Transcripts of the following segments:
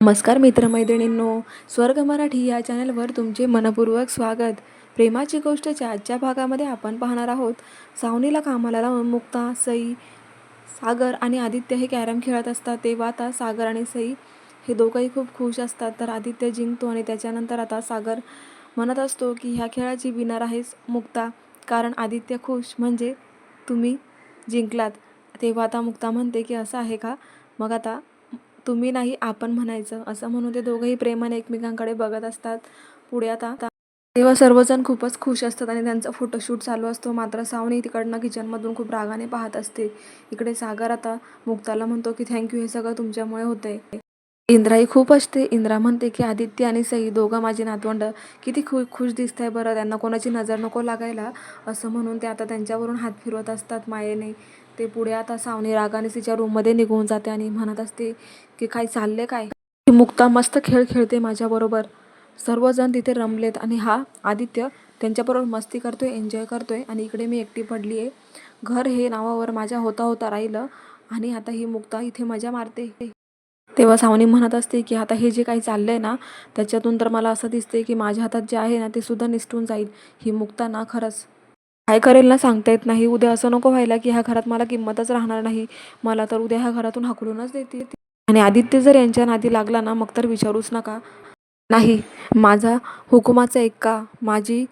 नमस्कार मित्रमैत्रिणींनो स्वर्ग मराठी या चॅनलवर तुमचे मनपूर्वक स्वागत. प्रेमाची गोष्टच्या आजच्या भागामध्ये आपण पाहणार आहोत सावनीला कामाला लावून मुक्ता सई सागर आणि आदित्य हे कॅरम खेळत असतात. तेव्हा आता सागर आणि सई हे दोघंही खूप खुश असतात. तर आदित्य जिंकतो आणि त्याच्यानंतर आता सागर म्हणत असतो की ह्या खेळाची विनर आहेस मुक्ता कारण आदित्य खुश म्हणजे तुम्ही जिंकलात. तेव्हा आता मुक्ता म्हणते की असं आहे का? मग आता तुम्ही नाही आपण म्हणायचं. असं म्हणून ते दोघंही प्रेमाने एकमेकांकडे बघत असतात. पुढे आता तेव्हा सर्वजण खूपच खुश असतात आणि त्यांचा फोटोशूट चालू असतो. मात्र सावनी तिकडनं किचनमधून खूप रागाने पाहत असते. इकडे सागर आता मुक्ताला म्हणतो की थँक्यू हे सगळं तुमच्यामुळे होतंय. इंद्राही खूप असते इंद्रा म्हणते की आदित्य आणि सई दोघं माझी नातवंड. किती खु खुश दिसत आहे बरं. त्यांना कोणाची नजर नको लागायला. असं म्हणून ते आता त्यांच्यावरून हात फिरवत असतात मायेने. ते पुढे आता सावनी रागाने तिच्या रूममध्ये निघून जाते आणि म्हणत असते की काय चालले काय? ती मुक्ता मस्त खेळ खेळते माझ्याबरोबर सर्वजण तिथे रमलेत आणि हा आदित्य त्यांच्याबरोबर मस्ती करतोय एन्जॉय करतोय आणि इकडे मी एकटी पडली आहे घर हे नावावर माझ्या होता होता राहिलं आणि आता ही मुक्ता इथे मजा मारते. तेव्हा सावनी म्हणत असते की आता हे जे काही चाललंय ना त्याच्यातून तर मला असं दिसते की माझ्या हातात जे आहे ना ते सुद्धा निसटून जाईल. ही मुक्ता ना खरंच काय करेल ना सांगता येत नाही. उद्या असं नको व्हायला की ह्या घरात मला किंमतच राहणार नाही. मला तर उद्या ह्या घरातून हाकलूनच देते. आणि आदित्य जर यांच्या नादी लागला ना मग तर विचारूच नका. नाही माझा हुकुमाचा एक्का माझी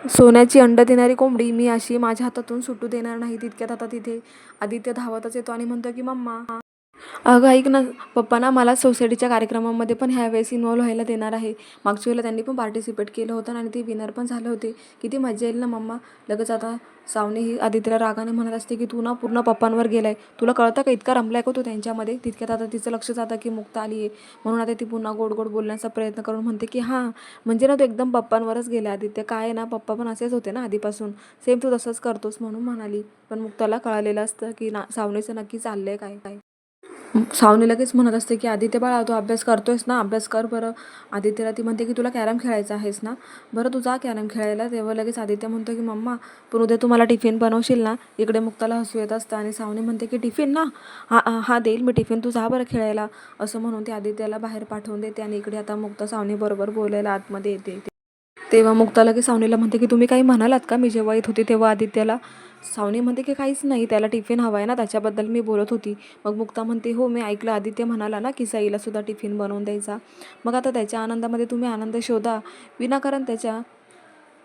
सोन्याची अंड देणारी कोंबडी मी अशी माझ्या हातातून सुटू देणार नाही तितक्यात आता तिथे आदित्य धावतच येतो आणि म्हणतो की मम्मा अगं ऐक ना पप्पा ना मला सोसायटीच्या कार्यक्रमामध्ये पण ह्यावेळेस इन्व्हॉल्व व्हायला देणार आहे. मागच्या वेळेला त्यांनी पण पार्टिसिपेट केलं होतं आणि ते विनर पण झाले होते. किती मजा येईल ना मम्मा. लगेच आता सावनी ही आदित्यला रागाने म्हणत असते की तू ना पूर्ण पप्पांवर गेलाय. तुला कळतं का इतका रमलाय का तू त्यांच्यामध्ये? तितक्यात आता तिचं लक्ष जातं की मुक्त आली आहे. म्हणून आता ती पुन्हा गोड गोड बोलण्याचा प्रयत्न करून म्हणते की हां म्हणजे ना तू एकदम पप्पांवरच गेला आदित्य. काय आहे ना पप्पा पण असेच होते ना आधीपासून. सेम तू तसंच करतोस म्हणून म्हणाली. पण मुक्ताला कळालेलं असतं की ना सावनीचं नक्की चाललंय काय काय? सावनी लगेच म्हणत असते की आदित्य बाळा तू अभ्यास करतोयस ना? अभ्यास कर बरं. आदित्यला ती म्हणते की तुला कॅरम खेळायचं आहेस ना? बरं तू जा कॅरम खेळायला. तेव्हा लगेच आदित्य म्हणतो की मम्मा पण उद्या तुम्हाला टिफिन बनवशील ना? इकडे मुक्ताला हसू येत असतं आणि सावनी म्हणते की टिफिन ना? हा हा देईल मी टिफिन तू जा बरं खेळायला. असं म्हणून ती आदित्याला बाहेर पाठवून देते आणि इकडे आता मुक्ता सावनीबरोबर बोलायला आतमध्ये येते. तेव्हा मुक्ता लगेच सावनीला म्हणते की तुम्ही काही म्हणालात का? मी जेव्हा येत होती तेव्हा आदित्याला सावनी म्हणते की काहीच नाही त्याला टिफिन हवा आहे ना त्याच्याबद्दल मी बोलत होती. मग मुक्ता म्हणते हो मी ऐकलं. आदित्य म्हणाला ना की साईला सुद्धा टिफिन बनवून द्यायचा. मग आता त्याच्या आनंदामध्ये तुम्ही आनंद शोधा. विनाकारण त्याच्या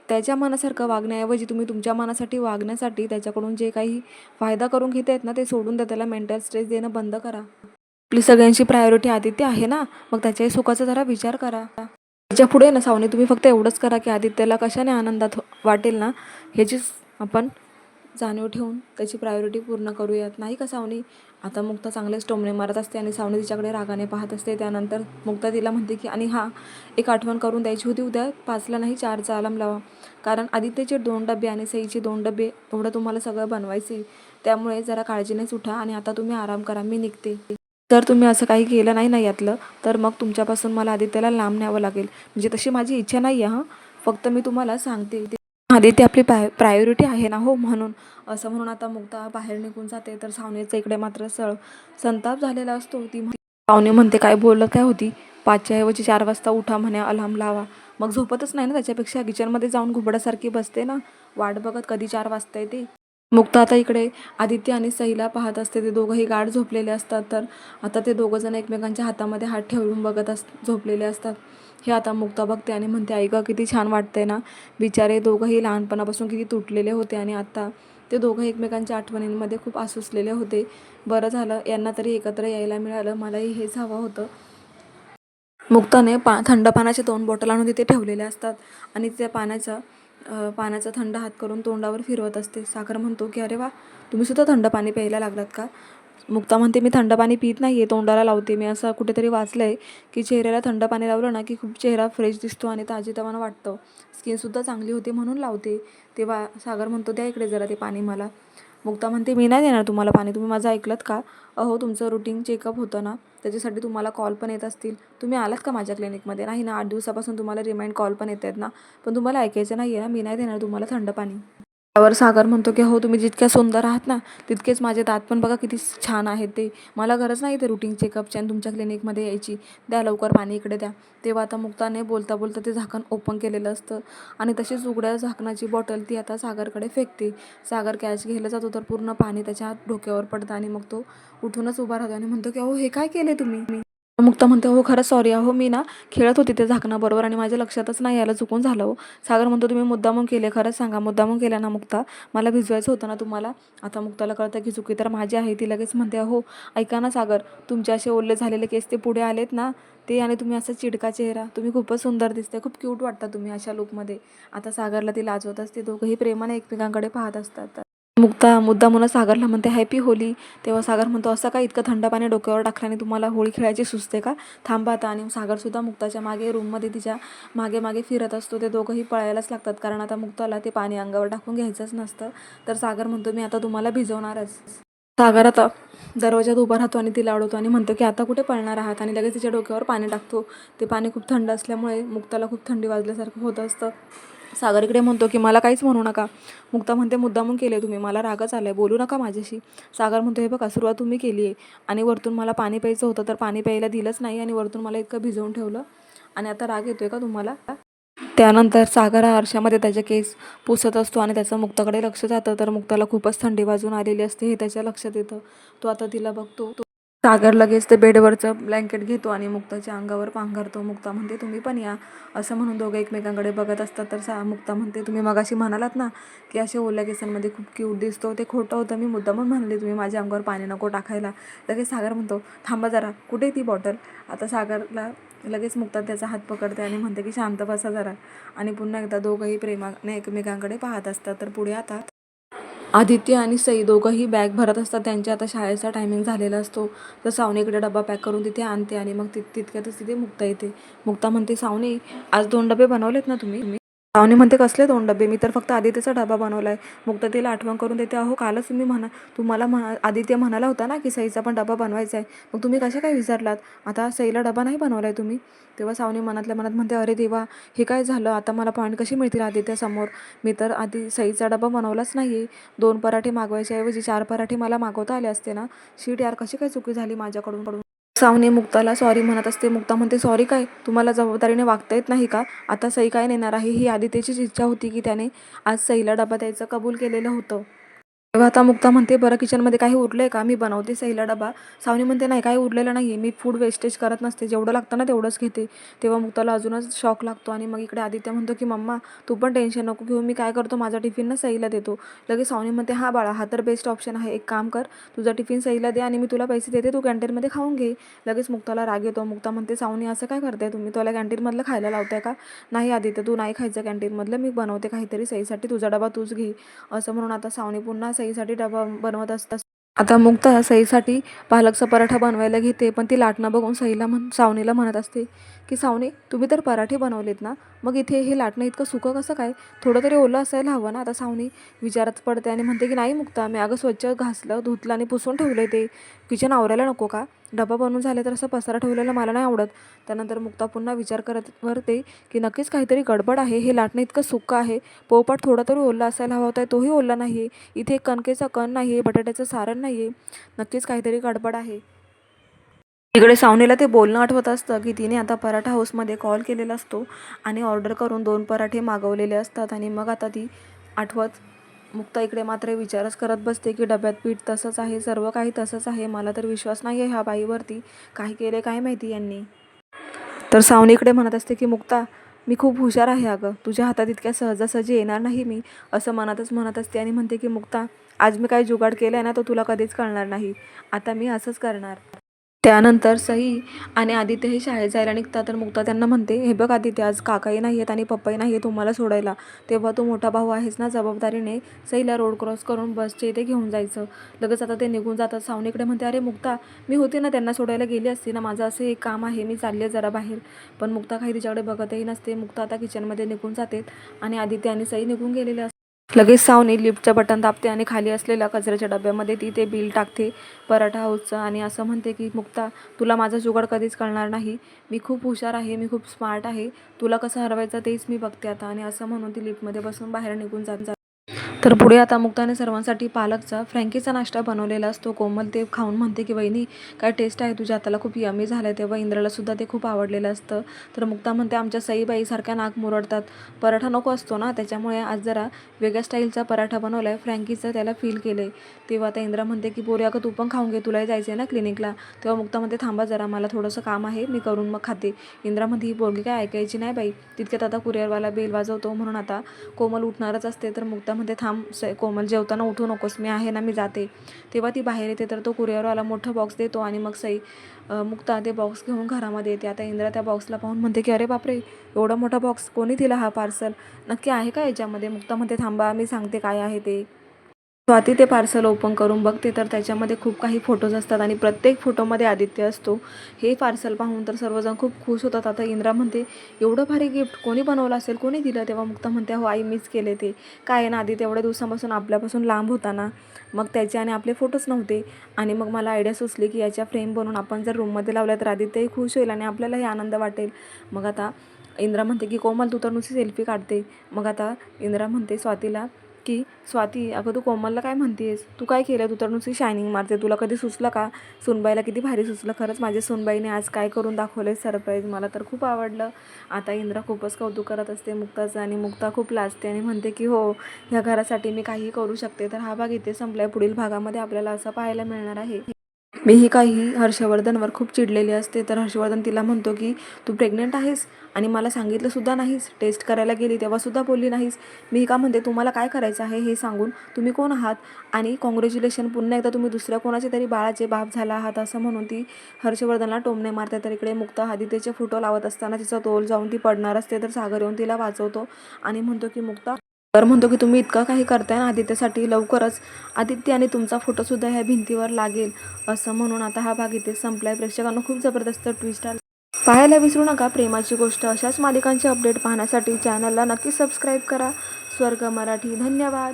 त्याच्या मनासारखं वागण्याऐवजी तुम्ही तुमच्या मनासाठी वागण्यासाठी त्याच्याकडून जे काही फायदा करून घेत आहेत ना ते सोडून द्या. त्याला मेंटल स्ट्रेस देणं बंद करा. आपली सगळ्यांची प्रायोरिटी आदित्य आहे ना मग त्याच्याही सुखाचा जरा विचार करा. त्याच्या पुढे ना सावनी तुम्ही फक्त एवढंच करा की आदित्यला कशाने आनंदात वाटेल ना ह्याचीच आपण जाणीव ठेवून त्याची प्रायोरिटी पूर्ण करूयात. नाही का सावनी? आता मुक्ता चांगलेच टोमणे मारत असते आणि सावनी तिच्याकडे रागाने पाहत असते. त्यानंतर मुक्ता तिला म्हणते की आणि हां एक आठवण करून द्यायची होती उद्या? पाचला नाही चारचा अलाम लावा. कारण आदित्यचे दोन डबे आणि सईचे दोन डबे एवढं तुम्हाला सगळं बनवायचे. त्यामुळे जरा काळजीनेच उठा आणि आता तुम्ही आराम करा मी निघते. जर तुम्ही असं काही केलं नाही ना यातलं तर मग तुमच्यापासून मला आदित्यला लांब न्यावं लागेल. म्हणजे तशी माझी इच्छा नाही आहे हां. फक्त मी तुम्हाला सांगते. आदित्य आपली प्राय प्रायोरिटी आहे ना हो म्हणून. असं म्हणून आता मुक्ता बाहेर निघून जाते तर सावनेचं इकडे मात्र सळ संताप झालेला असतो. ती सावने म्हणते काय बोलत काय होती? पाचच्या ऐवजी चार वाजता उठा म्हणे अलार्म लावा. मग झोपतच नाही ना त्याच्यापेक्षा किचनमध्ये जाऊन घुबडासारखी बसते ना. वाट बघत कधी चार वाजता येते मुक्ता आता इकडे आदित्य आणि सईला पाहत असते. ते दोघंही गाढ झोपलेले असतात तर आता ते दोघं जण एकमेकांच्या हातामध्ये हात ठेवून बघत अस झोपलेले असतात. हे आता मुक्ता बघते आणि म्हणते आई गं किती छान वाटतंय ना. बिचारे दोघंही लहानपणापासून किती तुटलेले होते आणि आत्ता ते दोघं एकमेकांच्या आठवणींमध्ये खूप आसुसलेले होते. बरं झालं यांना तरी एकत्र यायला मिळालं. मलाही हेच हवं होतं. मुक्ताने पा थंड पाण्याचे दोन बॉटल आणून तिथे ठेवलेले असतात आणि त्या पाण्याचा पाण्याचा थंड हात करून तोंडावर फिरवत असते. सागर म्हणतो की अरे वा तुम्ही सुद्धा थंड पाणी प्यायला लागलात का? मुक्ता म्हणते मी थंड पाणी पित नाही आहे तोंडाला लावते. मी असं कुठेतरी वाचलं आहे की चेहऱ्याला थंड पाणी लावलं ना की खूप चेहरा फ्रेश दिसतो आणि ताजेतवानं वाटतं. स्किनसुद्धा चांगली होते म्हणून लावते. तेव्हा सागर म्हणतो द्या इकडे जरा ते पाणी मला. मुक्ता म्हणते मी नाही देणार तुम्हाला पाणी. तुम्ही माझं ऐकलत का? अहो तुमचं रुटीन चेकअप होतं ना. त्याच्यासाठी तुम्हाला कॉल पण येत असतील. तुम्ही आलात का माझ्या क्लिनिकमध्ये नाही ना आठ दिवसापासून तुम्हाला रिमाइंड कॉल पण येत आहेत ना. पण तुम्हाला ऐकायचं नाही आहे ना. मी नाही देणार तुम्हाला थंड पाणी. त्यावर सागर म्हणतो की हो तुम्ही जितक्या सुंदर आहात ना तितकेच माझे दात पण बघा किती छान आहेत ते. मला गरज नाही ते रुटीन चेकअपची आणि तुमच्या क्लिनिकमध्ये यायची. द्या लवकर पाणी इकडे द्या. तेव्हा आता मुक्ताने बोलता बोलता ते झाकण ओपन केलेलं असतं. आणि तशीच उघड्या झाकणाची बॉटल ती आता सागरकडे फेकते. सागर कॅच घ्यायला जातो तर पूर्ण पाणी त्याच्या डोक्यावर पडतं आणि मग तो उठूनच उभा राहतो आणि म्हणतो की अहो हे काय केले तुम्ही? मुक्ता म्हणते हो खरंच सॉरी अहो मी ना खेळत होती ते झाकणाबरोबर आणि माझ्या लक्षातच नाही यायला चुकून झालं हो. सागर म्हणतो तुम्ही मुद्दामून केले खरंच सांगा. मुद्दामून केला ना मुक्ता? मला भिजवायचं होतं ना तुम्हाला? आता मुक्ताला कळतं की चुकी तर माझी आहे. ती लगेच म्हणते हो ऐका ना सागर तुमचे असे ओले झालेले केस ते पुढे आलेत ना? ते आणि तुम्ही असं चिडका चेहरा. तुम्ही खूपच सुंदर दिसते खूप क्यूट वाटता तुम्ही अशा लुकमध्ये आता सागरला ती लाजवत असते. दोघंही प्रेमाने एकमेकांकडे पाहत असतात. मुक्ता मुद्दा म्हणून सागरला म्हणते हॅपी होली तेव्हा सागर म्हणतो असं काय इतकं थंड पाणी डोक्यावर टाकल्याने तुम्हाला होळी खेळायची सुचते का? थांबा आता. आणि सागरसुद्धा मुक्ताच्या मागे रूममध्ये तिच्यामागे मागे फिरत असतो. ते दोघंही पळायलाच लागतात कारण आता मुक्ताला ते पाणी अंगावर टाकून घ्यायचंच नसतं. तर सागर म्हणतो मी आता तुम्हाला भिजवणारच. सागर आता दरवाजात उभा राहतो आणि तिला अडवतो आणि म्हणतो की आता कुठे पळणार आहात? आणि लगेच तिच्या डोक्यावर पाणी टाकतो. ते पाणी खूप थंड असल्यामुळे मुक्ताला खूप थंडी वाजल्यासारखं होत असतं. सागर इकडे म्हणतो की मला काहीच म्हणू नका. मुक्ता म्हणते मुद्दामून केले तुम्ही मला रागच आलाय बोलू नका माझ्याशी. सागर म्हणतो हे बघा सुरुवात तुम्ही केली आहे आणि वरतून मला पाणी प्यायचं होतं तर पाणी प्यायला दिलंच नाही आणि वरतून मला इतकं भिजवून ठेवलं आणि आता राग येतोय का तुम्हाला? त्यानंतर सागर हा आरशामध्ये त्याचे केस पुसत असतो आणि त्याचं मुक्ताकडे लक्ष जातं तर मुक्ताला खूपच थंडी वाजून आलेली असते हे त्याच्या लक्षात येतं. तो आता तिला बघतो तो सागर लगेच ते बेडवरचं ब्लँकेट घेतो आणि मुक्ताच्या अंगावर पांघरतो. मुक्ता म्हणते तुम्ही पण या. असं म्हणून दोघं एकमेकांकडे बघत असतात. तर सा मुक्ता म्हणते तुम्ही मगाशी म्हणालात ना की असे ओल्या केसांमध्ये खूप क्यूट दिसतो. ते खोटं होतं. मी मुद्दामून म्हणले तुम्ही माझ्या अंगावर पाणी नको टाकायला. लगेच सागर म्हणतो थांबा जरा. कुठे ती बॉटल आता सागरला लगेच मुक्ता त्याचा हात पकडते आणि म्हणते की शांत बसा जरा. आणि पुन्हा एकदा दोघंही प्रेमाने एकमेकांकडे पाहत असतात. तर पुढे आता आदित्य आणि सई दोघंही बॅग भरत असतात. त्यांच्या आता शाळेचा टायमिंग झालेला असतो. तर सावनीकडे डबा पॅक करून तिथे आणते आणि मग ति तितक्यातच तिथे मुक्ता येते. मुक्ता म्हणते सावनी आज दोन डबे बनवलेत ना तुम्ही? तुम्ही म्हणते कसले दोन डबे? मी तर फक्त आदित्यचा डबा बनवला आहे मुक्ता तिला आठवण करून देते अहो कालच तुम्ही म्हणा तुम्हाला म्हणा आदित्य म्हणाला होता ना की सईचा पण डबा बनवायचा आहे मग तुम्ही कशा काय विसरलात आता सईला डबा नाही बनवला आहे तुम्ही. तेव्हा सावनी मनातल्या मनात म्हणते अरे देवा हे काय झालं? आता मला पॉईंट कशी मिळतील आदित्यासमोर? मी तर आधी सईचा डबा बनवलाच नाही आहे दोन पराठे मागवायच्या ऐवजी चार पराठे मला मागवता आले असते ना? शीट यार कशी काय चुकी झाली माझ्याकडून? सावने मुक्ताला सॉरी म्हणत असते. मुक्ता म्हणते सॉरी काय? तुम्हाला जबाबदारीने वागता येत नाही का? आता सई काय नेणार आहे? ही आदित्यचीच इच्छा होती की त्याने आज सईला डबा द्यायचं कबूल केलेलं होतं. तेव्हा आता मुक्ता म्हणते बरं किचनमध्ये काही उरलं आहे का? मी बनवते सईला डबा. सावनी म्हणते नाही काही उरलेलं नाही आहे मी फूड वेस्टेज करत नसते. जेवढं लागतं ना तेवढंच घेते. तेव्हा मुक्ताला अजूनच शॉक लागतो आणि मग इकडे आदित्य म्हणतो की मम्मा तू पण टेन्शन नको घेऊ. मी काय करतो? माझा टिफिन ना सईला देतो. लगेच सावनी म्हणते हा बाळा हा तर बेस्ट ऑप्शन आहे. एक काम कर. तुझा टिफिन सईला दे आणि मी तुला पैसे देते. तू कॅन्टीनमध्ये खाऊन घे. लगेच मुक्ताला राग येतो. मुक्ता म्हणते सावनी असं काय करते तुम्ही? तुला कॅन्टीनमधलं खायला लावताय का? नाही आदित्य तू नाही खायचं कॅन्टीनमधलं मी बनवते काहीतरी. सईसाठी तुझा डबा तूच घे. असं म्हणून आता सावनी पुन्हा सईसाठी डबा बनवत असतात आता मुक्ता सईसाठी पालकचा पराठा बनवायला घेते पण ती लाटणं बघून सईला म्हण सावनीला म्हणत असते की सावनी तुम्ही तर पराठे बनवलेत ना? मग इथे हे लाटणं इतकं सुकं कसं काय? थोडं तरी ओलं असायला हवं ना? आता सावनी विचारात पडते आणि म्हणते की नाही मुक्ता मी अगं स्वच्छ घासलं धुतलं आणि पुसून ठेवलं ते. किचन आवरायला नको का? डबा बनवून झाले तर असं पसारा ठेवलेला मला नाही आवडत. त्यानंतर मुक्ता पुन्हा विचार करत वरते की नक्कीच काहीतरी गडबड आहे. हे लाटणं इतकं सुकं आहे. पोपाट थोडा तरी ओला असायला हवा होता. तोही ओला नाही आहे इथे कणकेचा कण नाही आहे बटाट्याचं सारण नाही आहे नक्कीच काहीतरी गडबड आहे. इकडे सावनीला ते बोलणं आठवत असतं की तिने आता पराठा हाऊसमध्ये कॉल केलेला असतो आणि ऑर्डर करून दोन पराठे मागवलेले असतात आणि मग आता ती आठवत मुक्ता इकडे मात्र विचारच करत बसते की डब्यात पीठ तसंच आहे सर्व काही तसंच आहे. मला तर विश्वास नाही आहे ह्या बाईवरती. काही केले काय माहिती यांनी? तर सावनीकडे म्हणत असते की मुक्ता मी खूप हुशार आहे अगं. तुझ्या हातात इतक्या सहजासहजी येणार नाही मी. असं मनातच म्हणत असते आणि म्हणते की मुक्ता आज मी काही जुगाड केला आहे ना तो तुला कधीच कळणार नाही. आता मी असंच करणार. त्यानंतर सई आणि आदित्य हे शाळेत जायला निघतात तर मुक्ता त्यांना म्हणते हे बघ आदित्य आज काकाही नाही आहेत आणि पप्पाही नाही आहे तुम्हाला सोडायला. तेव्हा तू मोठा भाऊ आहेस ना जबाबदारीने सईला रोड क्रॉस करून बसच्या इथे घेऊन जायचं. लगेच आता ते निघून जातात. सावनीकडे म्हणते अरे मुक्ता मी होते ना त्यांना सोडायला गेली असते ना माझं असं एक काम आहे मी चालले जरा बाहेर. पण मुक्ता काही तिच्याकडे बघतही नसते. मुक्ता आता किचनमध्ये निघून जाते आणि आदित्य आणि सई निघून गेलेले असतात. लगेच सावनी लिफ्टचं बटन दाबते आणि खाली असलेल्या कचऱ्याच्या डब्यामध्ये ती ते बिल टाकते. पराठा हाऊसचं आणि असं म्हणते की मुक्ता तुला माझा जुगाड कधीच कळणार नाही. मी खूप हुशार आहे मी खूप स्मार्ट आहे. तुला कसं हरवायचं तेच मी बघते आता. आणि असं म्हणून ती लिफ्टमध्ये बसून बाहेर निघून जात जात तर पुढे आता मुक्ताने सर्वांसाठी पालकचा फ्रँकीचा नाश्ता बनवलेला असतो. कोमल ते खाऊन म्हणते की वहिनी काय टेस्ट आहे तुझ्या? हाताला खूप यमी झालं आहे तेव्हा इंद्राला सुद्धा ते खूप आवडलेलं असतं. तर मुक्ता म्हणते आमच्या सईबाईसारख्या नाक मुरडतात. पराठा नको असतो ना? त्याच्यामुळे आज जरा वेगळ्या स्टाईलचा पराठा बनवला आहे फ्रँकीचं त्याला फील केलं आहे तेव्हा आता इंद्रा म्हणते की पोरी अगं तू पण खाऊन घे तुलाही जायचं आहे ना क्लिनिकला तेव्हा मुक्ता म्हणते थांबा जरा मला थोडंसं काम आहे मी करून मग खाते. इंद्रा म्हणते ही पोरगी काय ऐकायची नाही बाई. तितक्यात आता कुरिअरवाला बेल वाजवतो म्हणून आता कोमल उठणारच असते. तर मुक्ता म्हणते थांब स कोमल जेवताना उठू नकोस मी आहे ना मी जाते. तेव्हा ती बाहेर येते तर तो कुरिअरवाला मोठं बॉक्स देतो आणि मग सई मुक्ता ते बॉक्स घेऊन घरामध्ये येते. आता इंद्रा त्या बॉक्सला पाहून म्हणते की अरे बापरे एवढा मोठा बॉक्स कोणी दिला हा पार्सल नक्की आहे का याच्यामध्ये? मुक्ता म्हणते थांबा मी सांगते काय आहे ते. स्वाती ते पार्सल ओपन करून बघते तर त्याच्यामध्ये खूप काही फोटोज असतात आणि प्रत्येक फोटोमध्ये आदित्य असतो. हे पार्सल पाहून तर सर्वजण खूप खुश होतात. आता इंद्रा म्हणते एवढं भारी गिफ्ट कोणी बनवलं असेल? कोणी दिलं? तेव्हा मुक्ता म्हणते हो आई मीच केले ते. काय आहे ना आदित्य एवढ्या दिवसापासून आपल्यापासून लांब होता ना मग त्याचे आणि आपले फोटोच नव्हते. आणि मग मला आयडिया सुचली की याच्या फ्रेम बनवून आपण जर रूममध्ये लावल्या तर आदित्यही खुश होईल आणि आपल्यालाही आनंद वाटेल. मग आता इंद्रा म्हणते की कोमल तू तर नुसती सेल्फी काढते. मग आता इंद्रा म्हणते स्वातीला की स्वाती अगं तू कोमलला काय म्हणतेस? तू काय केलं तू तर नुसती शायनिंग मारते. तुला कधी सुचलं का? सुनबाईला किती भारी सुचलं. खरंच माझ्या सुनबाईने आज काय करून दाखवले सरप्राईज मला तर खूप आवडलं. आता इंद्रा खूपच कौतुक करत असते मुक्ताचं आणि मुक्ता खूप लाजते आणि म्हणते की हो ह्या घरासाठी मी काही करू शकते. तर हा भाग इथे संपलाय. पुढील भागामध्ये आपल्याला असं पाहायला मिळणार आहे. मीही काही हर्षवर्धनवर खूप चिडलेली असते. तर हर्षवर्धन तिला म्हणतो की तू प्रेग्नेंट आहेस आणि मला सांगितलंसुद्धा नाहीस. टेस्ट करायला गेली तेव्हासुद्धा बोलली नाहीस. मी का म्हणते तुम्हाला काय करायचं आहे हे सांगून तुम्ही कोण आहात? आणि कॉंग्रॅच्युलेशन पुन्हा एकदा तुम्ही दुसऱ्या कोणाचे तरी बाळाचे बाप झाला आहात असं म्हणून ती हर्षवर्धनला टोमणे मारते. तर इकडे मुक्ता आदित्यचे फोटो लावत असताना तिचा तोल जाऊन ती पडणार असते. तर सागर येऊन तिला वाचवतो आणि म्हणतो की मुक्ता तर म्हणतो की तुम्ही इतकं काही करताय ना आदित्यसाठी लवकरच आदित्य आणि तुमचा फोटोसुद्धा ह्या भिंतीवर लागेल असं म्हणून आता हा भाग इथे संपलाय. प्रेक्षकांना खूप जबरदस्त ट्विस्ट आला. पाहायला विसरू नका प्रेमाची गोष्ट अशाच मालिकांचे अपडेट पाहण्यासाठी चॅनलला नक्की सबस्क्राईब करा. स्वर्ग मराठी धन्यवाद.